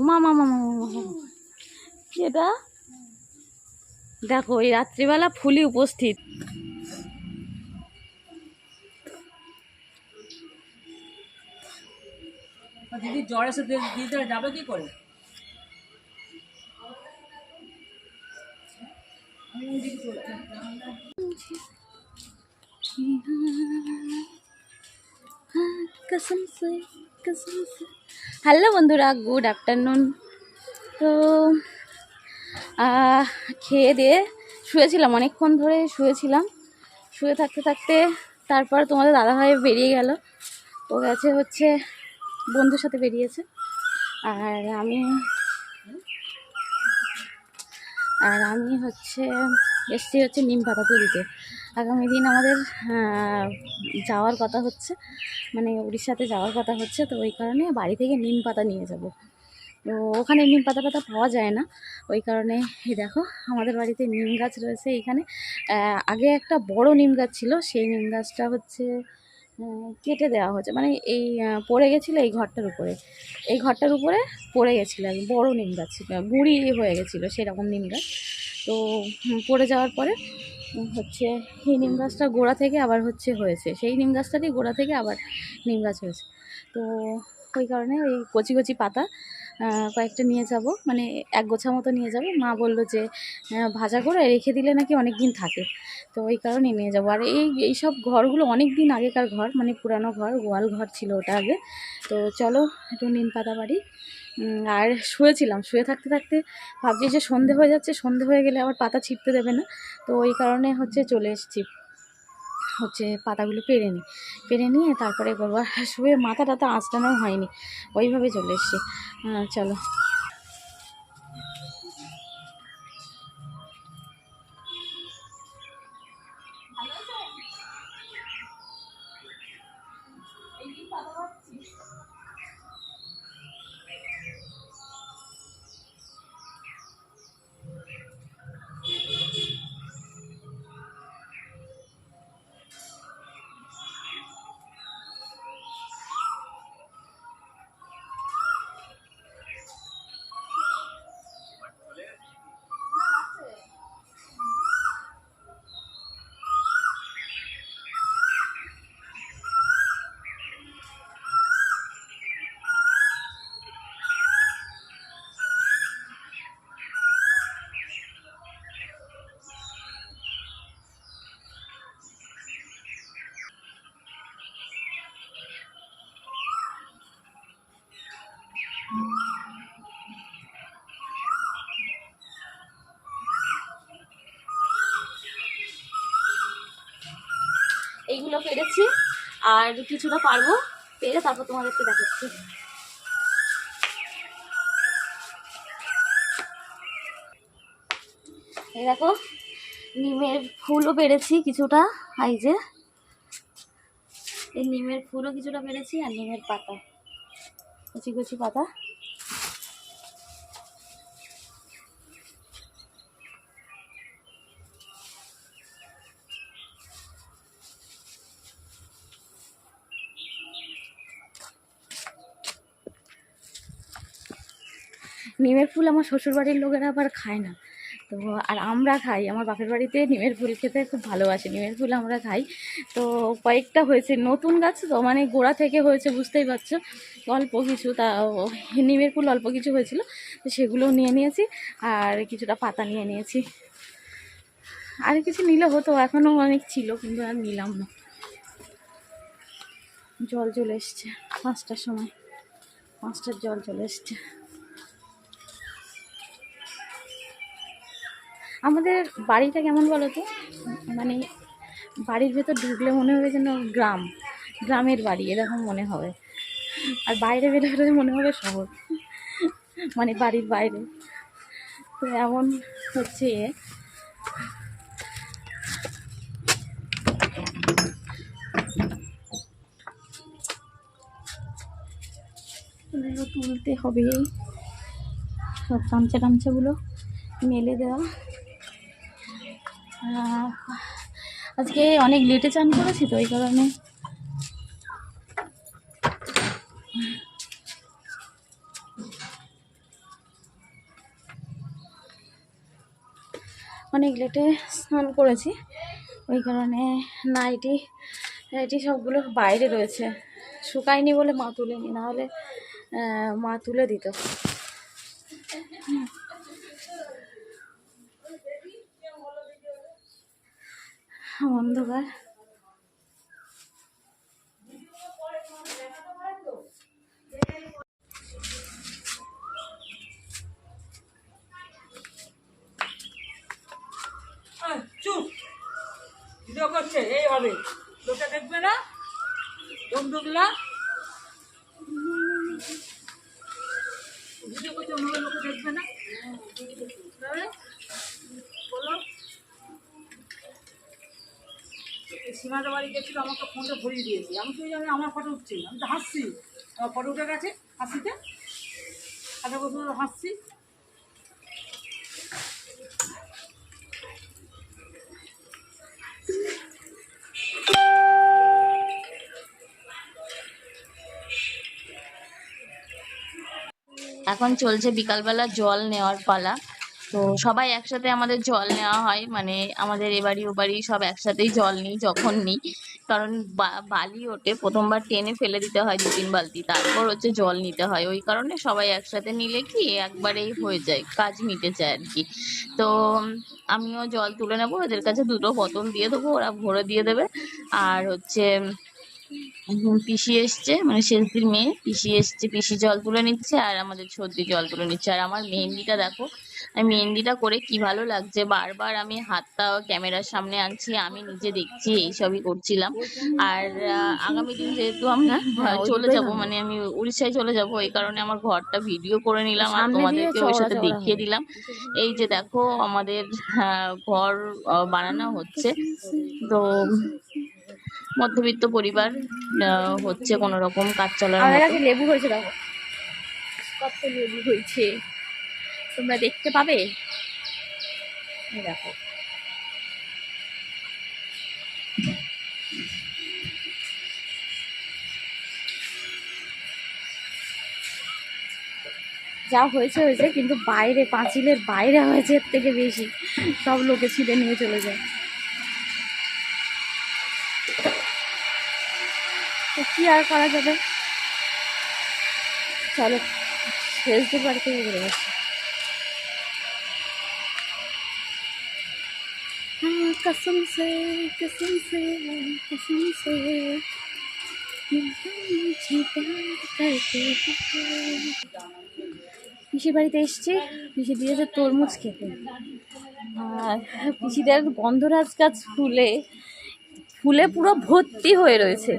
মা মা মা মা কি এটা দেখো এই রাত্রিবেলা ফুলি উপস্থিত দিদি জ্বর এসে দি- দিদি যাবে কি করে कसम से कसम से হ্যালো বন্ধুরা গুড আফটারনুন তো খেয়ে দিয়ে শুয়েছিলাম, অনেকক্ষণ ধরে শুয়েছিলাম। শুয়ে থাকতে থাকতে তারপর তোমাদের দাদাভাই বেরিয়ে গেল। ও গেছে হচ্ছে, বন্ধুর সাথে বেরিয়েছে। আর আমি আর আমি হচ্ছে, এসছি হচ্ছে নিম পাতা তুলতে আগামী দিন আমাদের যাওয়ার কথা হচ্ছে মানে উড়িষ্যাতে যাওয়ার কথা হচ্ছে, তো ওই কারণে বাড়ি থেকে নিম পাতা নিয়ে যাব। তো ওখানে নিম পাতা পাতা পাওয়া যায় না, ওই কারণে দেখো, আমাদের বাড়িতে নিম গাছ রয়েছে এইখানে আগে একটা বড় নিম গাছ ছিল, সেই নিম গাছটা হচ্ছে কেটে দেওয়া হচ্ছে মানে এই পড়ে গেছিল এই ঘরটার উপরে। এই ঘরটার উপরে পড়ে গেছিল আর বড়ো নিম গাছ গুঁড়ি হয়ে গেছিল সেরকম নিম গাছ। তো পড়ে যাওয়ার পরে হচ্ছে, এই নিম গাছটা গোড়া থেকে আবার হচ্ছে হয়েছে। সেই নিম গাছটারই গোড়া থেকে আবার নিম গাছ হয়েছে। তো ওই কারণে ওই কচি কচি পাতা কয়েকটা নিয়ে যাব। মানে এক গোছা মতো নিয়ে যাব। মা বলল যে ভাজা করে রেখে দিলে নাকি অনেক দিন থাকে। তো ওই কারণে নিয়ে যাব। আর এই এই সব ঘরগুলো অনেক দিন আগেকার ঘর মানে পুরানো ঘর, গোয়াল ঘর ছিল ওটা আগে। তো চলো একটু নিম পাতা বাড়ি। আর শুয়েছিলাম। শুয়ে থাকতে থাকতে ভাবছি যে সন্ধে হয়ে যাচ্ছে, সন্ধে হয়ে গেলে আবার পাতা ছিপতে দেবে না। তো ওই কারণে হচ্ছে চলে এসেছি। হচ্ছে পাতাগুলো পেরে নিই। পেরে নিয়ে তারপরে করব শুয়ে মাথা তো আঁচড়ানো হয়নি। ওইভাবে চলে এসছি। চলো। এইগুলো পেরেছি আর কিছুটা পারব পেরে তারপর তোমাদেরকে দেখাচ্ছি। দেখো, নিমের ফুলও পেরেছি কিছুটা, এই যে। এই নিমের ফুলও কিছুটা পেরেছি আর নিমের পাতা, কুচি কুচি পাতা। নিমের ফুল আমার শ্বশুরবাড়ির লোকেরা আবার খায় না। তো আর আমরা খাই, আমার বাপের বাড়িতে নিমের ফুল খেতে খুব ভালোবাসে, নিমের ফুল আমরা খাই। তো কয়েকটা হয়েছে, নতুন গাছ তো মানে গোড়া থেকে হয়েছে, বুঝতেই পারছ। অল্প কিছু তা নিমের ফুল অল্প কিছু হয়েছিল, তো সেগুলো নিয়ে নিয়েছি, আর কিছুটা পাতা নিয়ে নিয়েছি। আর কিছু নিলে হতো এখনও অনেক ছিল, কিন্তু আর নিলাম না। জল চলে এসছে, পাঁচটার সময়, পাঁচটার জল চলে এসছে। আমাদের বাড়িটা কেমন বলো তো মানে বাড়ির ভেতর ঢুকলে মনে হবে যেন গ্রাম, গ্রামের বাড়ি, এরকম মনে হবে। আর বাইরে বেরোলে মনে হবে শহর মানে বাড়ির বাইরে। তো এমন হচ্ছে। তুলতে হবে সব গামছা টামছাগুলো মেলে দেওয়া। আজকে অনেক লেটে চান করেছি তো ওই কারণে। অনেক লেটে স্নান করেছি, ওই কারণে নাইটি নাইটি সবগুলো বাইরে রয়েছে। শুকায়নি বলে মা তুলেনি, নাহলে মা তুলে দিত। অন্ধকার। চুপ। ভিডিও করছে এইভাবে। লোকে দেখবে না? বন্ধুগুলা এই বাড়ি গেছিল, আমাকে ফোনটা ভরিয়ে দিয়েছি। আমি তো জানি আমার ফটো উঠছি আমি তো হাসছি। আমার ফটো উঠে গেছে হাসিতে। হাতে বসে হাসছি। এখন চলছে বিকালবেলা জল নেওয়ার পালা। তো সবাই একসাথে আমাদের জল নেওয়া হয় মানে আমাদের এ বাড়ি ও বাড়ি সব একসাথেই জল নিই যখন নিই। কারণ বালি ওঠে, প্রথমবার টেনে ফেলে দিতে হয় দু তিন বালতি, তারপর হচ্ছে জল নিতে হয়। ওই কারণে সবাই একসাথে নিলে কি একবারেই হয়ে যায়, কাজ মিটে যায় আর কি। তো আমিও জল তুলে নেব, ওদের কাছে দুটো বোতল দিয়ে দেবো, ওরা ভরে দিয়ে দেবে। আর হচ্ছে পিসি এসছে মানে শেষদির মেয়ে। পিসি এসছে পিসি জল তুলে নিচ্ছে আর আমাদের সর্দি জল তুলে নিচ্ছে। আর আমার মেহেন্দিটা দেখো আমি মেহেন্দিটা করে কি ভালো লাগছে। বারবার আমি হাতটা ক্যামেরার সামনে আনছি আমি নিজে দেখছি এইসবই করছিলাম। আর আগামী দিন যেহেতু আমরা হ্যাঁ, চলে দুটোই যাব মানে আমি উড়িষ্যায় চলে যাব এই কারণে আমার ঘরটা ভিডিও করে নিলাম আর তোমাদেরকে ওর চওড়া সাথে দেখিয়ে দিলাম। এই যে দেখো আমাদের আহ, ঘর বানানো হচ্ছে। তো মধ্যবিত্ত পরিবার হচ্ছে কোনো রকম কাজ চলার কাছে লেবু হয়েছে দেখো। কত লেবু হয়েছে। তোমরা দেখতে পাবে? দেখো। যা হয়েছে হয়েছে কিন্তু বাইরে পাঁচিলের বাইরে হয়েছে এর থেকে বেশি। সব লোকে ছিঁড়ে নিয়ে চলে যায়। তো কি আর করা যাবে চলো শেষদের বাড়ি থেকে বেরো গেছে हाँ, कसम से कसम से कसम से मुझे प्यार करते हो। পিসির বাড়িতে এসছি পিসি দিয়েছে তরমুজ খেতে আর পিসিদের গন্ধরাজ গাছ ফুলে ফুলে পুরো ভর্তি হয়ে রয়েছে।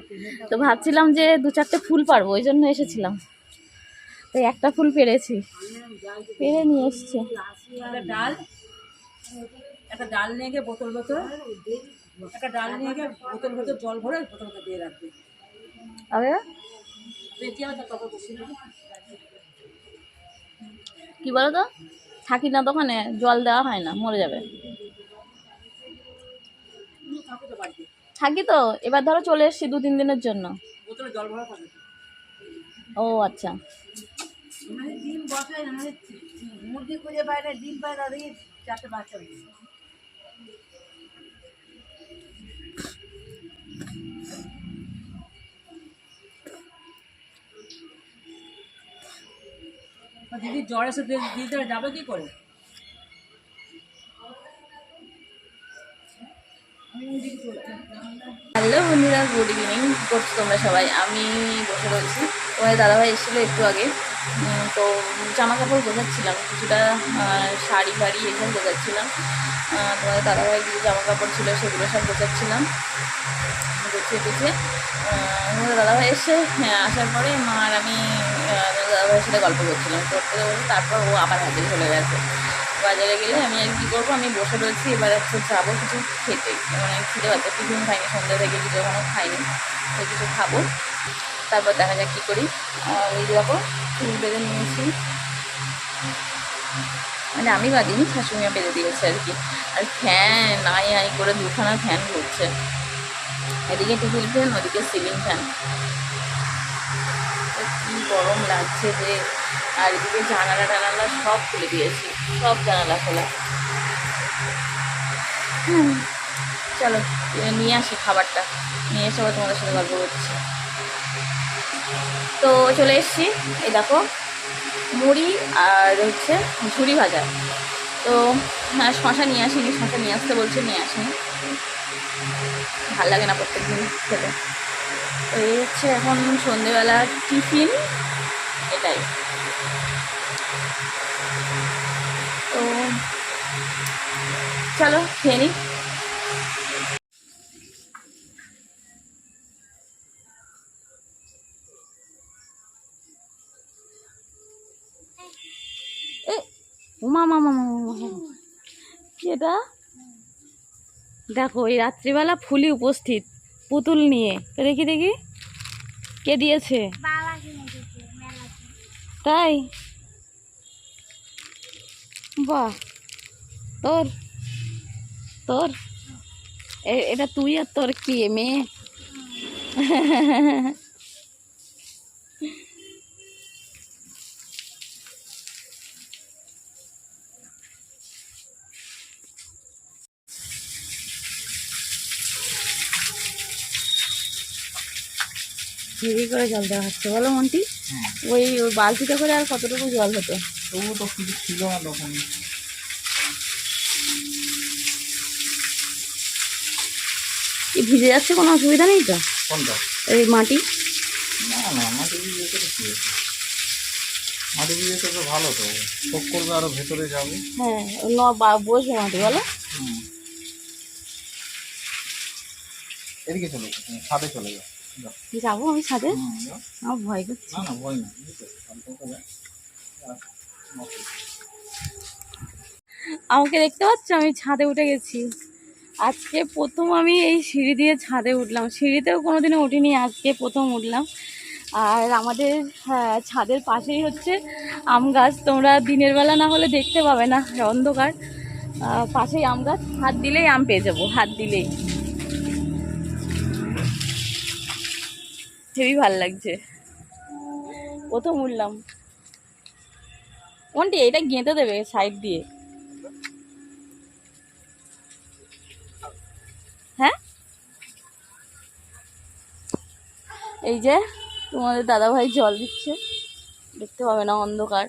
তো ভাবছিলাম যে দু চারটে ফুল পারব ওই জন্য এসেছিলাম। তো একটা ফুল পেরেছি। পেরে নিয়ে এসছে। ডাল। একটা ডাল নিয়ে গিয়ে বোতল বোতল একটা ডাল নিয়ে গিয়ে বোতল বোতল জল ভরে বোতল বোতল দিয়ে রাখবে। কি বলো তো থাকি না দোকানে জল দেওয়া হয় না মরে যাবে। থাকি তো এবার ধরো চলে এসছি দু তিন দিনের জন্য। ও আচ্ছা। মানে মানে দিদি জ্বর এসে দি- দিদিটা যাবে কি করে? হ্যালো বন্ধুরা গুড ইভিনিং। করছ তোমরা সবাই? আমি বসে রয়েছি। তোমাদের দাদাভাই এসেছিল একটু আগে। তো জামা কাপড় গোছাচ্ছিলাম। কিছুটা শাড়ি ফাড়ি এসব গোছাচ্ছিলাম। তোমাদের দাদাভাই কিছু জামা কাপড় ছিল সেগুলো সব গোছাচ্ছিলাম। গুছিয়ে আহ, তোমাদের দাদাভাই এসে হ্যাঁ, আসার পরে মা আর আমি দাদাভাইয়ের সাথে গল্প করছিলাম। করতে করতে তারপর ও আবার হাতে চলে গেছে বাজারে গেলে আমি আর কি করব? আমি বসে রয়েছি, এবার একটু যাব কিছু খেতে। মানে খিদে পাচ্ছে, টিফিন খাইনি, সন্ধ্যা থেকে কিছু এখনও খাইনি, তো কিছু খাব। তারপর দেখা যাক কী করি। এই দেখো, চুল বেঁধে নিয়েছি। মানে আমি বাঁধিনি, শাশুড়িমা বেঁধে দিয়েছে আর কি। আর ফ্যান, আই আই করে দুখানা ফ্যান ঘুরছে এদিকে টেবিল ফ্যান, ওদিকে সিলিং ফ্যান। কি গরম লাগছে যে আর এদিকে জানালা টানালা সব খুলে দিয়েছি, সব জানালা খোলা। চলো নিয়ে আসি খাবারটা। নিয়ে এসে আবার তোমাদের সাথে গল্প করছি। তো চলে এসেছি, এই দেখো, মুড়ি আর হচ্ছে ঝুড়ি ভাজা। তো হ্যাঁ শশা নিয়ে আসিনি, শশা নিয়ে আসতে বলছে, নিয়ে আসিনি। ভালো লাগে না প্রত্যেক দিন খেতে। এই হচ্ছে এখন সন্ধেবেলার টিফিন। এটাই। তো চলো, খেয়ে নিই এ, মা মা মা মা এটা? দেখো, এই রাত্রিবেলা ফুলি উপস্থিত। পুতুল নিয়ে। দেখি দেখি। কে দিয়েছে? তাই? বাহ। তোর? তোর? এটা তুই আর তোর কি, মেয়ে? হেভি করে জল দেওয়া হচ্ছে। বলো মন্টি ওই ওই বালতিতে করে আর কতটুকু জল হতো? তবুও তো কিছু ছিল না তখন কি ভিজে যাচ্ছে? কোনো অসুবিধা নেই তো? কোনটা? এই মাটি? না না মাটি ভিজে তো কি মাটি ভিজে তো ভালো তো। শোক করবে আরও ভেতরে যাবে। হ্যাঁ ন বা- বসবে মাটি বলো। এদিকে চলে ছাদে চলে যাও। যাব আমি ছাদে? আমার ভয় করছে। আমাকে দেখতে পাচ্ছ? আমি ছাদে উঠে গেছি। আজকে প্রথম আমি এই সিঁড়ি দিয়ে ছাদে উঠলাম। সিঁড়িতেও কোনোদিনও উঠিনি আজকে প্রথম উঠলাম। আর আমাদের হ্যাঁ, ছাদের পাশেই হচ্ছে আম গাছ। তোমরা দিনের বেলা না হলে দেখতে পাবে না অন্ধকার। পাশেই আম গাছ। হাত দিলেই আম পেয়ে যাব হাত দিলেই। হেবি ভালো লাগছে। প্রথম উঠলাম। কোনটি এটা গেঁথে দেবে সাইড দিয়ে। হ্যাঁ? এই যে, তোমাদের দাদা ভাই জল দিচ্ছে। দেখতে পাবে না অন্ধকার।